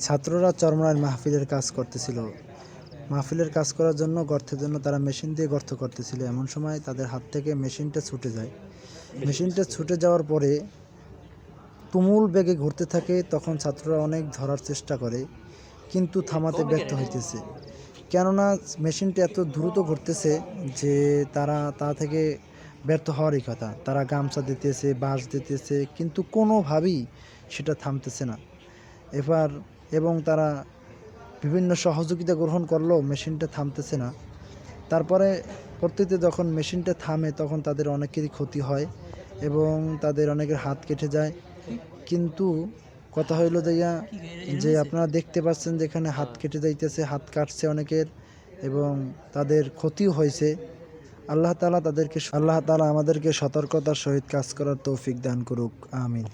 ছাত্ররা চরমরায় মাহফিলের কাজ করতেছিল। মাহফিলের কাজ করার জন্য গর্তের জন্য তারা মেশিন দিয়ে গর্ত করতেছিল। এমন সময় তাদের হাত থেকে মেশিনটা ছুটে যায়। মেশিনটা ছুটে যাওয়ার পরে তুমুল বেগে ঘুরতে থাকে, তখন ছাত্ররা অনেক ধরার চেষ্টা করে, কিন্তু থামাতে ব্যর্থ হইতেছে। কেননা মেশিনটা এত দ্রুত ঘুরতেছে যে তারা তা থেকে ব্যর্থ হওয়ারই কথা। তারা গামছা দিতেছে, বাঁশ দিতেছে, কিন্তু কোনোভাবেই সেটা থামতেছে না। এবার এবং তারা বিভিন্ন সহযোগিতা গ্রহণ করলেও মেশিনটা থামতেছে না। তারপরে পরবর্তীতে যখন মেশিনটা থামে, তখন তাদের অনেকেরই ক্ষতি হয় এবং তাদের অনেকের হাত কেটে যায়। কিন্তু কথা হইল যাইয়া যে আপনারা দেখতে পাচ্ছেন যেখানে হাত কেটে যাইতেছে, হাত কাটছে অনেকের এবং তাদের ক্ষতিও হয়েছে। আল্লাহ তালা তাদেরকে, আল্লাহ তালা আমাদেরকে সতর্কতার সহিত কাজ করার তৌফিক দান করুক। আমিন।